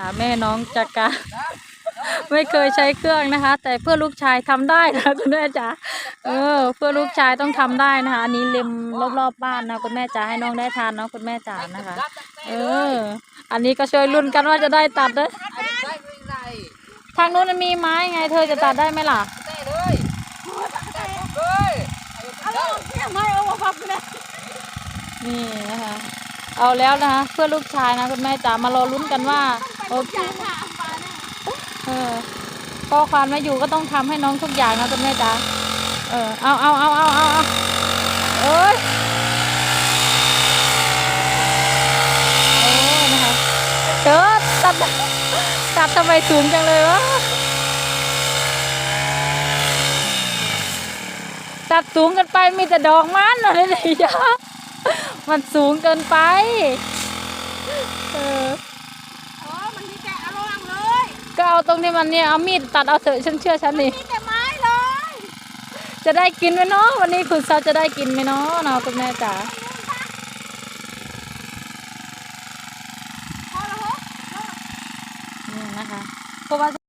าแม่น้องจากการไม่เคยใช้เครื่องนะคะ แต่เพื่อลูกชายทำได้นะคุณแม่จ๋าเออ เพื่อลูกชายต้องทำได้นะคะอันนี้เล็มรอบๆบ้านนะคุณแม่จ๋าให้น้องได้ทานเนาะคุณแม่จ๋านะคะ เออ อันนี้ก็ช่วยรุ่นกันว่าจะได้ตัดนะทางนู้นมันมีไม้ไง เธอจะตัดได้ไหมล่ะนี่นะคะเอาแล้วนะคะเพื่อลูกชายนะคุณแม่จ๋ามารอลุ้นกันว่า โอเคเออพอควานม่อยู่ก็ต้องทำให้น้องทุกอย่างนะคุณแม่จ๋าเออเอาเอาเอาเอาเอาเอาเอ้ยโอ้นะคะเธอตัดตัดทำไมสูงจังเลยวะตัดสูงเกันไปมีแต่ดอกมันอะไรเลยยมันสูงเกินไป เออ โอ้มันมีแต่อร่างเลย ก็ เอาตรงที่มันเนี่ยเอามีดตัดเอาเถอะฉันเชื่อฉันนี่มีแต่ไม้เลย จะได้กินไหมเนาะวันนี้คุณซาจะได้กินไหมเนาะเนาะคุณแม่จ๋าพอแล้วเหรอนี่นะคะเพราะว่า